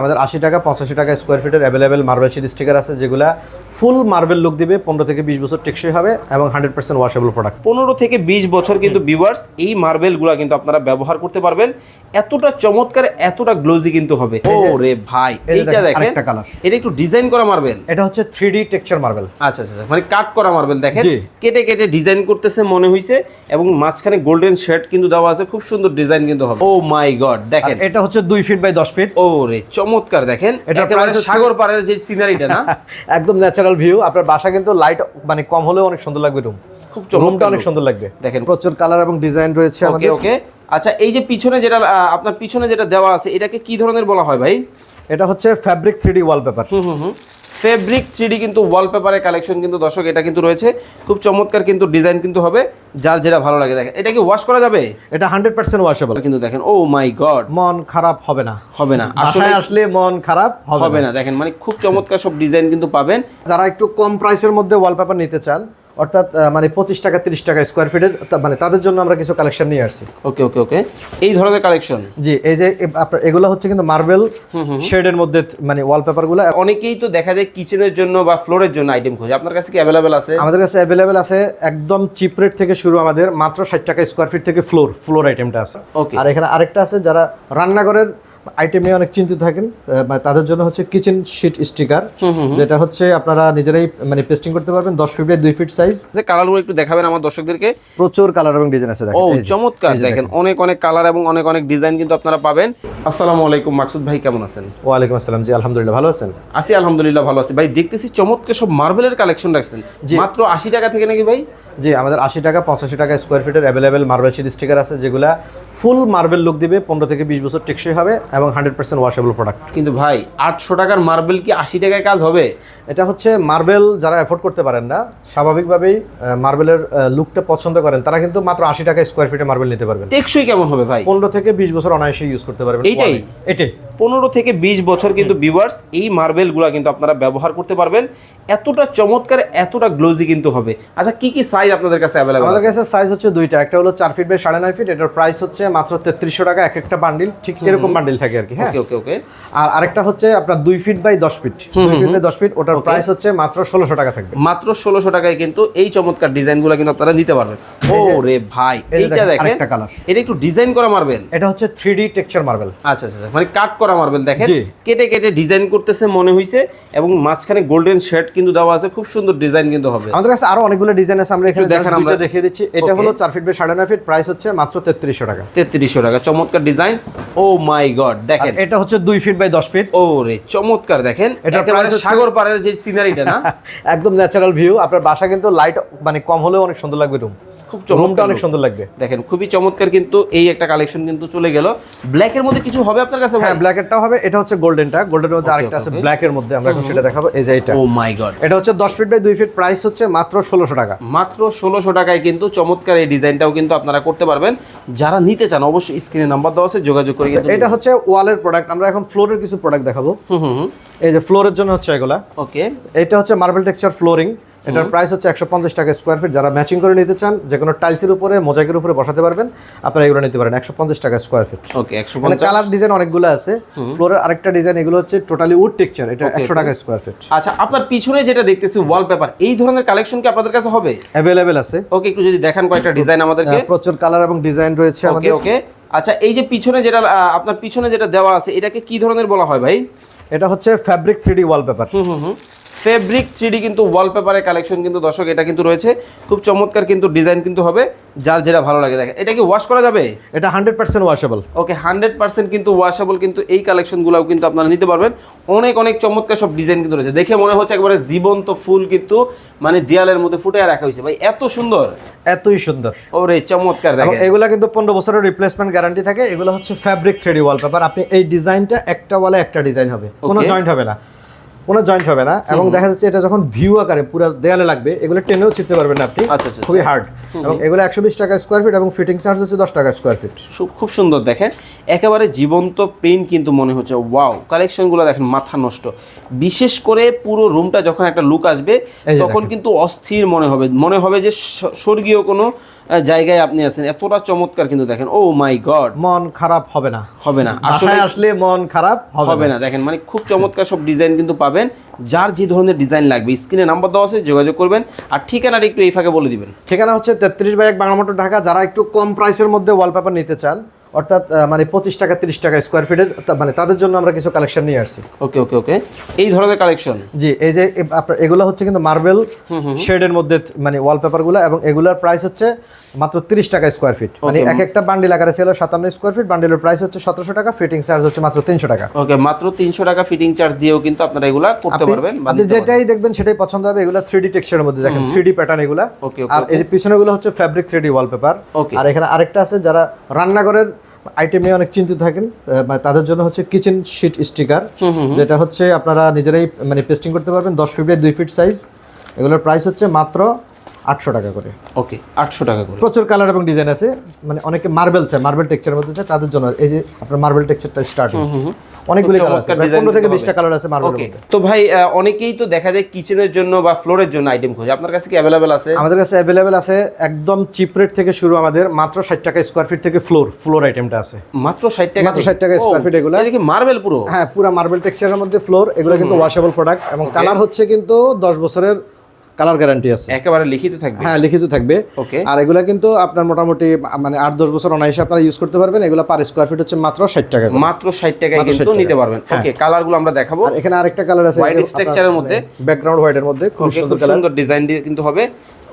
আমাদের আশি টাকা পঁচাশি টাকা স্কোয়ার ফিটের অ্যাভেলেবেল মার্বেল শিট স্টিকার আছে যেগুলা ফুল মার্বেল লুক দিবে পনেরো থেকে বিশ বছর টেকসই হবে এবং হান্ড্রেড পার্সেন্ট ওয়াশেবল প্রোডাক্ট পনেরো থেকে বিশ বছর কিন্তু ভিউয়ার্স এই মার্বেলগুলো কিন্তু আপনারা ব্যবহার করতে পারবেন। এতটা চমৎকার এতটা গ্লোজি কিন্তু হবে। ও রে ভাই এইটা দেখেন, আরেকটা colour। এটা একটু ডিজাইন করা মার্বেল এটা হচ্ছে থ্রি ডি টেক্সচার মার্বেল আচ্ছা আচ্ছা আচ্ছা, মানে কাট করা মার্বেল দেখেন। কেটে কেটে ডিজাইন করতেছে মনে হইছে এবং মাঝখানে গোল্ডেন শেড কিন্তু দেওয়া আছে খুব সুন্দর ডিজাইন কিন্তু হবে। ও মাই গড দেখেন। এটা হচ্ছে দুই ফিট বাই দশ ফিট ও রে চমৎকার দেখেন। সাগর পাড়ের যে সিনারিটা না? একদম ন্যাচারাল ভিউ আপনার বাসা কিন্তু লাইট মানে কম হলেও অনেক সুন্দর লাগবে রুম খুব রুমটা অনেক সুন্দর লাগবে। দেখেন। প্রচুর কালার এবং ডিজাইন রয়েছে ওকে আমাদের। ওকে আচ্ছা এই যে পিছনে যেটা আপনার পিছনে যেটা দেওয়া আছে এটাকে কি ধরনের বলা হয় ভাই? এটা হচ্ছে fabric three D wallpaper hmm hmm. Fabric three D কিন্তু ওয়ালপেপারের কালেকশন কিন্তু দর্শক এটা কিন্তু রয়েছে। খুব চমৎকার কিন্তু ডিজাইন কিন্তু হবে যার যেটা ভালো লাগে। দেখেন এটা কি ওয়াশ করা যাবে? এটা হান্ড্রেড পার্সেন্ট ওয়াশেবল কিন্তু দেখেন ও মাই গড মন খারাপ হবে না। হবে না। আসলে আসলে মন খারাপ হবে না। দেখেন মানে খুব চমৎকার সব ডিজাইন কিন্তু পাবেন। যারা একটু কম প্রাইসের মধ্যে ওয়ালপেপার নিতে চান অর্থাৎ মানে পঁচিশ টাকা তিরিশ টাকা স্কোয়ার ফিটের মানে তাদের জন্য আমরা কিছু কালেকশন নিয়ে আসছি। ওকে ওকে ওকে। এই ধরনের কালেকশন জি এই যে আপনার এগুলো হচ্ছে কিন্তু মার্বেল শেডের মধ্যে মানে ওয়ালপেপারগুলো অনেকেই তো দেখা যায় কিচেনের জন্য বা ফ্লোরের জন্য আইটেম খোঁজে। আপনার কাছে কি অ্যাভেলেবেল আছে? আমাদের কাছে অ্যাভেলেবেল আছে একদম চিপ রেট থেকে শুরু আমাদের মাত্র ষাট টাকা স্কোয়ার ফিট থেকে ফ্লোর ফ্লোর আইটেমটা আছে. আর এখানে আরেকটা আছে যারা রান্নাঘরের আইটেম নিয়ে অনেক চিন্তিত থাকেন মানে তাদের জন্য হচ্ছে কিচেন শিট স্টিকার যেটা হচ্ছে আপনারা নিজেরাই মানে পেস্টিং করতে পারবেন দশ ফিট বাই দুই ফিট সাইজ যে কালারগুলো একটু দেখাবেন আমার দর্শকদেরকে। প্রচুর কালার এবং ডিজাইন আছে ও চমৎকার দেখেন অনেক অনেক কালার এবং অনেক অনেক ডিজাইন কিন্তু আপনারা পাবেন। আসসালামু আলাইকুম মাকসুদ ভাই কেমন আছেন? ওয়ালাইকুম আসসালাম জি আলহামদুলিল্লাহ ভালো আছেন? আছি আলহামদুলিল্লাহ ভালো আছি। ভাই দেখতেছি চমৎকার সব মার্বেলের কালেকশন রাখছেন। মাত্র আশি টাকা থেকে নাকি ভাই? জি, আমাদের আশি টাকা, পঁচাশি টাকা স্কোয়ার ফিটের অ্যাভেলেবেল মার্বেল শিট স্টিকার আছে, যেগুলো ফুল মার্বেল লুক দিবে, পনেরো থেকে বিশ বছর টেকসই হবে এবং হান্ড্রেড পার্সেন্ট ওয়াশেবল প্রোডাক্ট কিন্তু ভাই, আটশো টাকার মার্বেল কি আশি টাকায় কাজ হবে? এটা হচ্ছে মার্বেল যারা এফোর্ড করতে পারেন না স্বাভাবিকভাবেই মার্বেলের লুকটা পছন্দ করেন। তারা কিন্তু মাত্র আশি টাকা স্কোয়ার ফিটে মার্বেল নিতে পারবেন। টেকসই কেমন হবে ভাই? পনেরো থেকে বিশ বছর অনায়াসে ইউজ করতে পারবেন। এইটাই? এটাই। পনেরো থেকে বিশ বছর কিন্তু ভিউয়ার্স এই মার্বেলগুলো কিন্তু আপনারা ব্যবহার করতে পারবেন। এতটা চমৎকার এতটা গ্লোজি কিন্তু হবে। আচ্ছা কি কি সাইজ আপনাদের কাছে অ্যাভেলেবল আমাদের কাছে সাইজ হচ্ছে দুইটা। একটা হলো চার ফিট বাই সাড়ে নয় ফিট এটার প্রাইস হচ্ছে মাত্র তেত্রিশশো টাকা এক একটা বান্ডিল ঠিক এরকম বান্ডিল থাকে আর কি হ্যাঁ? ওকে ওকে ওকে আর আরেকটা হচ্ছে আপনার দুই ফিট বাই দশ ফিট দুই ফিট বাই দশ ফিট ওটার প্রাইস হচ্ছে মাত্র ষোলোশো টাকা থাকবে। মাত্র ষোলোশো টাকায় কিন্তু এই চমৎকার ডিজাইনগুলো কিন্তু আপনারা নিতে পারবেন। ও রে ভাই এইটা দেখেন, এটা একটু ডিজাইন করা মার্বেল এটা হচ্ছে টেক্সচার মার্বেল আচ্ছা আচ্ছা আচ্ছা, মানে কাট করা মার্বেল দেখেন। কেটে কেটে ডিজাইন করতেছে মনে হইছে এবং মাঝখানে গোল্ডেন শেড কিন্তু দেওয়া আছে খুব সুন্দর ডিজাইন কিন্তু হবে। আমাদের কাছে আরও অনেকগুলো ডিজাইন আছে আমরা এখানে দেখান আমরা। দেখিয়ে দিচ্ছি। এটা হলো চার ফিট বাই সাড়ে নয় ফিট প্রাইস হচ্ছে মাত্র তেত্রিশশো টাকা। তেত্রিশশো টাকা চমৎকার ডিজাইন ও মাই গড দেখেন। এটা হচ্ছে দুই ফিট বাই দশ ফিট ও রে চমৎকার দেখেন। এটার হচ্ছে- সাগর পাড়ের যে সিনারিটা না? একদম ন্যাচারাল ভিউ আপনার বাসা কিন্তু লাইট মানে কম হলেও অনেক সুন্দর লাগবে রুম খুব চমৎকার অনেক সুন্দর লাগবে। দেখেন খুবই চমৎকার কিন্তু এই একটা কালেকশন কিন্তু চলে গেল। ব্ল্যাকের মধ্যে কিছু হবে আপনার কাছে হ্যাঁ ব্ল্যাক এরটাও হবে। এটা হচ্ছে গোল্ডেনটা গোল্ডেনের মধ্যে আরেকটা আছে. ব্ল্যাক এর মধ্যে। আমরা এখন সেটা দেখাবো। এই যে এটা। ও মাই গড এটা হচ্ছে দশ ফিট বাই দুই ফিট প্রাইস হচ্ছে মাত্র ষোলোশো টাকা। মাত্র ষোলোশো টাকায় কিন্তু চমৎকার এই ডিজাইনটাও কিন্তু আপনারা করতে পারবেন। যারা নিতে চান অবশ্যই স্ক্রিনে নাম্বার দেওয়া আছে যোগাযোগ করে কিন্তু এটা হচ্ছে ওয়ালের প্রোডাক্ট আমরা এখন ফ্লোরের কিছু প্রোডাক্ট দেখাবো। হুম হুম এই যে ফ্লোরের জন্য হচ্ছে এগুলা। ওকে এটা হচ্ছে মার্বেল টেক্সচার ফ্লোরিং এটার প্রাইস হচ্ছে একশো পঞ্চাশ টাকা স্কোয়ার ফিট যারা ম্যাচিং করে নিতে চান যে কোনো টাইলসের উপরে মোজাকের উপরে বসাতে পারবেন। আপনারা এগুলো নিতে পারেন একশো পঞ্চাশ টাকা স্কোয়ার ফিট ওকে একশো মানে কালার ডিজাইন অনেকগুলো আছে। ফ্লোরের আরেকটা ডিজাইন এগুলো হচ্ছে টোটালি উড টেকচার এটা একশো টাকা স্কোয়ার ফিট আচ্ছা আপনার পিছনে যেটা দেখতেছি ওয়ালপেপার এই ধরনের কালেকশন কি আপনাদের কাছে হবে? অ্যাভেলেবেল আছে। ওকে একটু যদি দেখান কয়েকটা ডিজাইন আমাদেরকে। প্রচুর কালার এবং ডিজাইন রয়েছে আমাদের। ওকে আচ্ছা এই যে পিছনে যেটা আপনার পিছনে যেটা দেওয়া আছে এটাকে কি ধরনের বলা হয় ভাই? এটা হচ্ছে fabric three D wallpaper hmm hmm. Fabric three D কিন্তু ওয়ালপেপারের কালেকশন কিন্তু দর্শক এটা কিন্তু রয়েছে। খুব চমৎকার কিন্তু ডিজাইন কিন্তু হবে যার যেটা ভালো লাগে। দেখেন এটা কি ওয়াশ করা যাবে? এটা hundred percent washable okay hundred percent কিন্তু ওয়াশেবল কিন্তু এই কালেকশনগুলোও কিন্তু আপনারা নিতে পারবেন। অনেক অনেক চমৎকার সব ডিজাইন কিন্তু রয়েছে। দেখে মনে হচ্ছে একবারে জীবন্ত ফুল কিন্তু মানে দেয়ালের মধ্যে ফুটে আর রাখা হয়েছে। ভাই এত সুন্দর। এতই সুন্দর। ওরে চমৎকার দেখেন। এগুলা কিন্তু পনেরো বছরের রিপ্লেসমেন্ট গ্যারান্টি থাকে। এগুলো হচ্ছে ফ্যাব্রিক থ্রি ডি ওয়ালপেপার আপনি এই ডিজাইনটা একটা ওয়ালে একটা ডিজাইন হবে। কোনো জয়েন্ট হবে না। কোনো জয়েন্ট হবে না এবং দেখা যাচ্ছে এটা যখন ভিউ আকারে পুরো দেয়ালে লাগবে এগুলো টেনেও চিনতে পারবেন না আপনি। আচ্ছা, আচ্ছা, খুবই হার্ড এবং এগুলো একশো বিশ টাকা স্কোয়ার ফিট এবং ফিটিং চার্জ হচ্ছে দশ টাকা স্কোয়ার ফিট খুব সুন্দর দেখেন। একেবারে জীবন্ত প্রিন্ট কিন্তু মনে হচ্ছে ওয়াও কালেকশনগুলো দেখেন মাথা নষ্ট। বিশেষ করে পুরো রুমটা যখন একটা লুক আসবে তখন কিন্তু অস্থির মনে হবে। মনে হবে যে স্বর্গীয় কোনো জায়গায় আপনি আছেন। এতটা চমৎকার কিন্তু দেখেন ও মাই গড মন খারাপ হবে না। হবে না। আসলে আসলে মন খারাপ হবে না। দেখেন মানে খুব চমৎকার সব ডিজাইন কিন্তু পাবেন। যার যে ধরনের ডিজাইন লাগবে। স্ক্রিনে নাম্বার দেওয়া আছে, যোগাযোগ করবেন। আর ঠিকানাটা একটু এই ফাঁকে বলে দিবেন। ঠিকানা হচ্ছে তেত্রিশ বাই এক বাংলা মোটর ঢাকা। যারা একটু কম প্রাইসের মধ্যে ওয়ালপেপার নিতে চান অর্থাৎ মানে পঁচিশ টাকা তিরিশ টাকা স্কোয়ার ফিটের মানে তাদের জন্য আমরা কিছু কালেকশন নিয়ে আসছি। ওকে ওকে ওকে। এই ধরনের কালেকশন জি এই যে আপনার এগুলো হচ্ছে কিন্তু মার্বেল শেডের মধ্যে মানে ওয়ালপেপারগুলো এবং এগুলোর প্রাইস হচ্ছে মাত্র তিরিশ টাকা স্কোয়ার ফিট মানে এক একটা বান্ডিল আকারে ছিল সাতান্ন স্কোয়ার ফিট বান্ডিলের প্রাইস হচ্ছে সতেরোশো টাকা ফিটিং চার্জ হচ্ছে মাত্র তিনশো টাকা। ওকে মাত্র তিনশো টাকা ফিটিং চার্জ দিয়েও কিন্তু আপনারা এগুলা করতে পারবেন আপনি যেটাই দেখবেন সেটাই পছন্দ হবে এগুলো থ্রি ডি টেক্সচারের মধ্যে দেখেন থ্রি ডি প্যাটার্ন এগুলা। আর এই যে পিছনেগুলো হচ্ছে ফ্যাব্রিক থ্রি ডি ওয়ালপেপার. আর এখানে আরেকটা আছে যারা রান্নাঘরের আইটেম নিয়ে অনেক চিন্তিত থাকেন মানে তাদের জন্য হচ্ছে কিচেন শিট স্টিকার যেটা হচ্ছে আপনারা নিজেরাই মানে পেস্টিং করতে পারবেন দশ ফিট বাই দুই ফিট সাইজ এগুলোর প্রাইস হচ্ছে মাত্র আটশো টাকা করে। ওকে আটশো টাকা করে। প্রচুর কালার এবং ডিজাইন আছে মানে অনেকে মার্বেল চায় মার্বেল টেক্সচারের মধ্যে চায় তাদের জন্য। এই যে আপনার মার্বেল টেক্সচারটা স্টার্টিং অনেকগুলি কালার আছে। পনেরো থেকে কিন্তু বিশটা কালার আছে মার্বেলের মধ্যে। তো ভাই অনেকেই তো দেখা যায় কিচেনের জন্য বা ফ্লোরের জন্য আইটেম খোঁজে। আপনার কাছে কি অ্যাভেলেবেল আছে? আমাদের কাছে অ্যাভেলেবেল আছে একদম চিপ রেট থেকে শুরু আমাদের মাত্র ষাট টাকা স্কোয়ার ফিট থেকে ফ্লোর ফ্লোর আইটেমটা আছে। মাত্র ষাট টাকা মাত্র 60 টাকা square feet এগুলা। কি মার্বেল পুরো? হ্যাঁ পুরো মার্বেল টেক্সচারের মধ্যে ফ্লোর এগুলো কিন্তু ওয়াশেবল প্রোডাক্ট এবং কালার হচ্ছে কিন্তু দশ বছরের কালার গ্যারান্টি আছে। একেবারে লিখিত থাকবে? হ্যাঁ লিখিত থাকবে। ওকে। আর এগুলো কিন্তু আপনার মোটামুটি মানে আট দশ বছর অনায়াসে আপনারা ইউজ করতে পারবেন। এগুলো পার স্কোয়ার ফিট হচ্ছে মাত্র ষাট টাকা। মাত্র ষাট টাকায় কিন্তু নিতে পারবেন। ওকে কালারগুলো আমরা দেখাবো। আর এখানে আরেকটা কালার আছে structure এর মধ্যে? ব্যাকগ্রাউন্ড হোয়াইটের মধ্যে খুব সুন্দর কালার সুন্দর ডিজাইন দিয়ে কিন্তু হবে।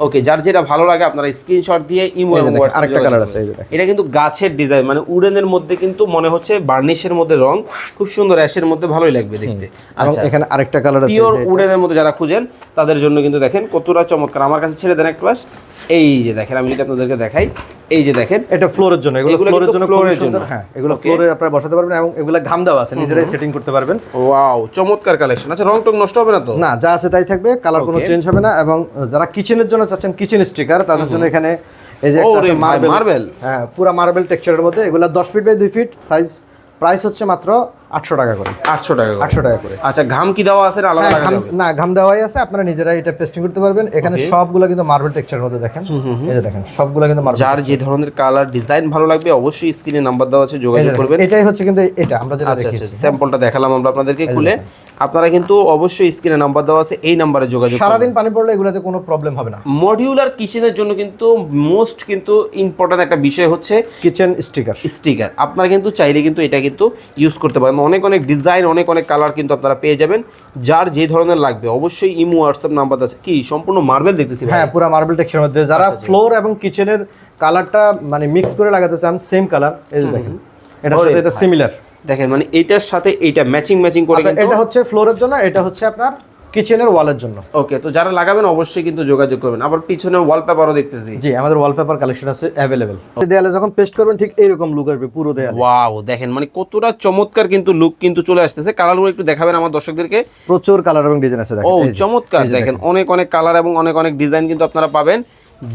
ওকে যার যেটা ভালো লাগে আপনারা স্ক্রিনশট দিয়ে ইমো এবং আরেকটা কালার আছে। এটা কিন্তু গাছের ডিজাইন মানে উডেনের মধ্যে কিন্তু মনে হচ্ছে বার্নিশের মধ্যে রং। খুব সুন্দর অ্যাশের মধ্যে ভালোই লাগবে দেখতে। এবং আচ্ছা এখানে আরেকটা কালার আছে পিওর উডেনের মধ্যে যারা খুঁজেন তাদের জন্য কিন্তু দেখেন কতটা চমৎকার। আমার কাছে ছেড়ে দেন একটু বাস এই যে দেখেন আমি যদি আপনাদেরকে দেখাই এই যে দেখেন এটা ফ্লোরের জন্য এগুলো ফ্লোরের জন্য ফ্লোরের জন্য। হ্যাঁ এগুলো ফ্লোরে আপনারা বসাতে পারবেন এবং এগুলো ঘাম দেওয়া আছে নিজেরাই সেটিং করতে পারবেন। ওয়াও চমৎকার কালেকশন আচ্ছা রং টং নষ্ট হবে না তো? না যা আছে তাই থাকবে কালার কোনো চেঞ্জ হবে না এবং যারা কিচেনের জন্য চাচ্ছেন কিচেন স্টিকার তাদের জন্য এখানে এই যে মার্বেল? হ্যাঁ পুরো মার্বেল টেক্সচারের মধ্যে এগুলো দশ ফিট বাই দুই ফিট সাইজ প্রাইস হচ্ছে মাত্র আটশো টাকা করে। আটশো টাকা আটশো টাকা করে। আচ্ছা ঘাম কি দেওয়া আছে না আলাদা হ্যাঁ, ঘাম- না ঘাম দেওয়াই আছে। আপনারা নিজেরা এটা পেস্টিং করতে পারবেন। এখানে সবগুলো কিন্তু মার্বেল টেক্সচারের মধ্যে দেখেন। এই যে দেখেন সবগুলো কিন্তু মার্বেল যার যে ধরনের কালার ডিজাইন ভালো লাগবে অবশ্যই স্ক্রিনে নাম্বার দেওয়া আছে যোগাযোগ করবেন। এটাই হচ্ছে কিন্তু এটা আমরা যেটা আচ্ছা আচ্ছা স্যাম্পলটা দেখালাম আমরা আপনাদেরকে খুলে। আপনারা কিন্তু অবশ্যই স্ক্রিনে নাম্বার দেওয়া আছে এই নাম্বারে যোগাযোগ সারাদিন পানি পড়লে এগুলোতে কোনো প্রবলেম হবে না। মডিউলার কিচেনের জন্য কিন্তু মোস্ট কিন্তু ইম্পর্ট্যান্ট একটা বিষয় হচ্ছে কিচেন স্টিকার স্টিকার আপনারা কিন্তু চাইলে কিন্তু এটা কিন্তু ইউজ করতে পারেন। অনেক অনেক ডিজাইন অনেক অনেক কালার কিন্তু আপনারা পেয়ে যাবেন। যার যে ধরনের লাগবে অবশ্যই ইমো হোয়াটসঅ্যাপ নাম্বার আছে। কি সম্পূর্ণ মার্বেল দেখতেছি হ্যাঁ পুরো মার্বেল টেক্সচারের মধ্যে। যারা আচ্ছা, ফ্লোর এবং কিচেনের কালারটা মানে মিক্স করে লাগাতে চান সেম কালার এই দেখেন। ওরে এটা সিমিলার দেখেন মানে এইটার সাথে এইটা ম্যাচিং ম্যাচিং করে কিন্তু এটা হচ্ছে ফ্লোরের জন্য এটা হচ্ছে আপনার কিচেনের ওয়ালের জন্য। ওকে তো যারা লাগাবেন অবশ্যই কিন্তু যোগাযোগ করবেন। আবার পিছনে ওয়ালপেপারও দেখতেছি। জি আমাদের ওয়ালপেপার কালেকশন আছে অ্যাভেলেবেল দেয়ালে যখন পেস্ট করবেন ঠিক এইরকম লুক আসবে পুরো দেয়ালে। ওয়াও দেখেন মানে কতটা চমৎকার কিন্তু লুক কিন্তু চলে আসতেছে। কালারগুলো একটু দেখাবেন আমার দর্শকদেরকে। প্রচুর কালার এবং ডিজাইন আছে ও দেখেন এই যে। চমৎকার দেখেন। অনেক অনেক কালার এবং অনেক অনেক ডিজাইন কিন্তু আপনারা পাবেন।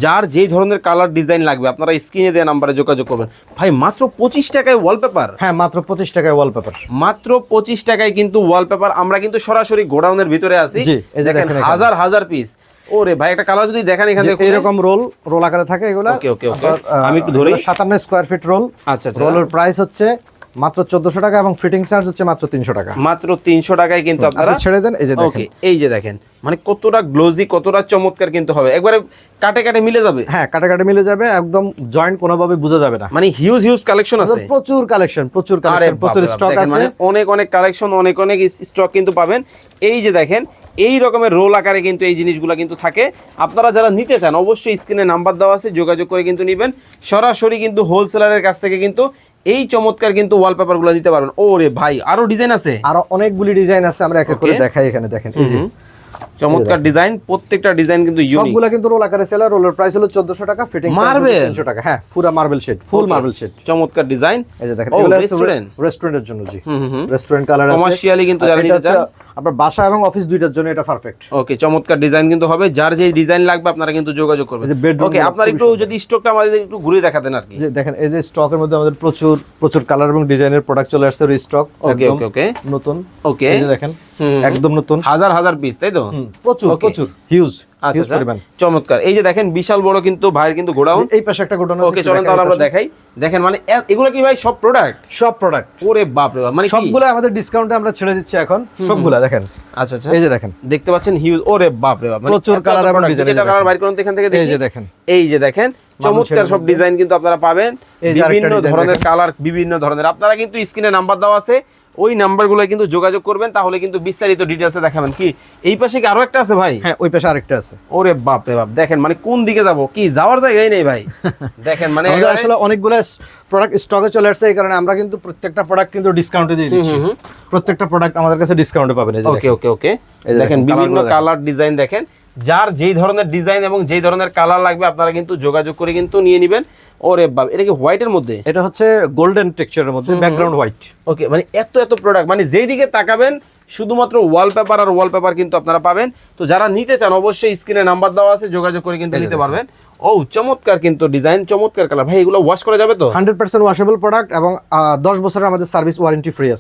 যার যেই ধরনের কালার ডিজাইন লাগবে আপনারা স্ক্রিনে দেওয়া নাম্বারে যোগাযোগ করবেন। ভাই মাত্র পঁচিশ টাকায় ওয়ালপেপার হ্যাঁ মাত্র পঁচিশ টাকায় ওয়ালপেপার মাত্র পঁচিশ টাকায় কিন্তু ওয়ালপেপার আমরা কিন্তু সরাসরি গোডাউনের ভিতরে আছি। দেখেন হাজার হাজার পিস ওরে ভাই একটা কালার যদি দেখেন এখান এরকম রোল রোল আকারে থাকে এগুলো। ওকে, ওকে। আমি একটু ধরি। সাতান্ন স্কোয়ার ফিট রোল আচ্ছা আচ্ছা। রোলের প্রাইস হচ্ছে মাত্র চোদ্দশো টাকা এবং ফিটিং চার্জ হচ্ছে মাত্র তিনশো টাকা। মাত্র তিনশো টাকায় কিন্তু আপনারা ছেড়ে দেন এই যে দেখেন। ওকে এই যে দেখেন। মানে কতটা গ্লোজি কতটা চমৎকার কিন্তু হবে। একবারে কাটে কাটে মিলে যাবে। হ্যাঁ কাটে কাটে মিলে যাবে একদম জয়েন্ট কোনোভাবে বোঝা যাবে না। মানে হিউজ হিউজ কালেকশন আছে। প্রচুর কালেকশন প্রচুর কালেকশন প্রচুর স্টক আছে। মানে অনেক অনেক কালেকশন অনেক অনেক স্টক কিন্তু পাবেন। এই যে দেখেন এই রকমের রোল আকারে কিন্তু এই জিনিসগুলো কিন্তু থাকে। আপনারা যারা নিতে চান অবশ্যই স্ক্রিনে নাম্বার দেওয়া আছে যোগাযোগ করে কিন্তু নেবেন। সরাসরি কিন্তু হোলসেলারের কাছ থেকে কিন্তু এই চমৎকার কিন্তু ওয়ালপেপারগুলো দিতে পারবেন। ওরে ভাই আরও ডিজাইন আছে? আরও অনেকগুলি ডিজাইন আছে আমরা এক এক করে দেখাই এখানে দেখেন এই যে। চমৎকার ডিজাইন প্রত্যেকটা ডিজাইন কিন্তু ইউনিক সবগুলা কিন্তু রোল আকারে সেলার রোলের প্রাইস হলো 1400 টাকা ফিটিং মার্বেল 300 টাকা। হ্যাঁ পুরো marble shade full marble shade চমৎকার ডিজাইন এই যে দেখেন এগুলো রেস্টুরেন্ট রেস্টুরেন্টের জন্য জি। রেস্টুরেন্ট কালার আছে। কমার্শিয়ালি কিন্তু যারা নিতে চান- আপনার বাসা এবং অফিস দুইটার জন্য এটা পারফেক্ট ওকে চমৎকার ডিজাইন কিন্তু হবে। যার যে ডিজাইন লাগবে আপনারা কিন্তু যোগাযোগ করবেন। ওকে আপনার একটু যদি স্টকটা আমাদের একটু ঘুরে দেখাতেন আর কি। দেখেন এই যে স্টকের মধ্যে আমাদের প্রচুর প্রচুর কালার এবং ডিজাইনের প্রোডাক্ট চলে আসছে স্টক ওকে ওকে ওকে নতুন। ওকে এই যে দেখেন একদম নতুন। হাজার হাজার পিস তাই তো? প্রচুর প্রচুর হিউজ আচ্ছা আচ্ছা। চমৎকার। এই যে দেখেন বিশাল বড় কিন্তু ভাইয়ের কিন্তু গোডাউন। এই পাশে একটা গোডাউন ওকে চলেন তাহলে আমরা দেখাই। দেখেন মানে এগুলো কি ভাই সব প্রোডাক্ট সব প্রোডাক্ট ওরে বাপ রে বাপ মানে সবগুলো আমাদের ডিসকাউন্টে আমরা ছেড়ে দিচ্ছি এখন। সবগুলা দেখেন। আচ্ছা আচ্ছা। এই যে দেখেন। দেখতে পাচ্ছেন হিউজ ওরে বাপ রে বাপ মানে প্রচুর colour এবং যেটা এই কালার। বাইর করুন এখান থেকে এই যে দেখেন। এই যে দেখেন চমৎকার সব ডিজাইন কিন্তু আপনারা পাবেন। বিভিন্ন ধরনের কালার বিভিন্ন ধরনের। আপনারা কিন্তু স্ক্রিনে নাম্বার দেওয়া আছে। ওই নাম্বারগুলো কিন্তু যোগাযোগ করবেন তাহলে কিন্তু বিস্তারিত ডিটেলসে দেখাবেন। কি এই পাশে কি আরও একটা আছে ভাই? হ্যাঁ ওই পাশে আরেকটা আছে। ওরে বাপ রে বাপ দেখেন মানে কোন দিকে যাব? কি যাওয়ার জায়গায় নেই ভাই। দেখেন মানে আসলে অনেকগুলো প্রোডাক্ট স্টকে চলে আসছে এই কারণে আমরা কিন্তু প্রত্যেকটা প্রোডাক্ট কিন্তু ডিসকাউন্টে দিয়ে দিচ্ছি। প্রত্যেকটা প্রোডাক্ট আমাদের কাছে ডিসকাউন্টে পাবেন ওকে ওকে ওকে দেখেন। বিভিন্ন। কালার ডিজাইন দেখেন। যার যেই ধরনের ডিজাইন এবং যেই ধরনের কালার লাগবে আপনারা কিন্তু যোগাযোগ করে কিন্তু নিয়ে নেবেন। ওরে বাপ এটা কি হোয়াইটের মধ্যে? এটা হচ্ছে গোল্ডেন টেক্সচারের মধ্যে ব্যাকগ্রাউন্ড হোয়াইট ওকে মানে এত এত প্রোডাক্ট মানে যেই দিকে তাকাবেন শুধুমাত্র ওয়ালপেপার আর ওয়ালপেপার কিন্তু আপনারা পাবেন। তো যারা নিতে চান অবশ্যই স্ক্রিনে নাম্বার দেওয়া আছে যোগাযোগ করে কিন্তু নিতে পারবেন। ও চমৎকার কিন্তু ডিজাইন চমৎকার কালার ভাই এগুলো ওয়াশ করা যাবে তো? হান্ড্রেড পার্সেন্ট ওয়াশেবল প্রোডাক্ট এবং দশ বছরের আমাদের সার্ভিস ওয়ারেন্টি ফ্রি আছে।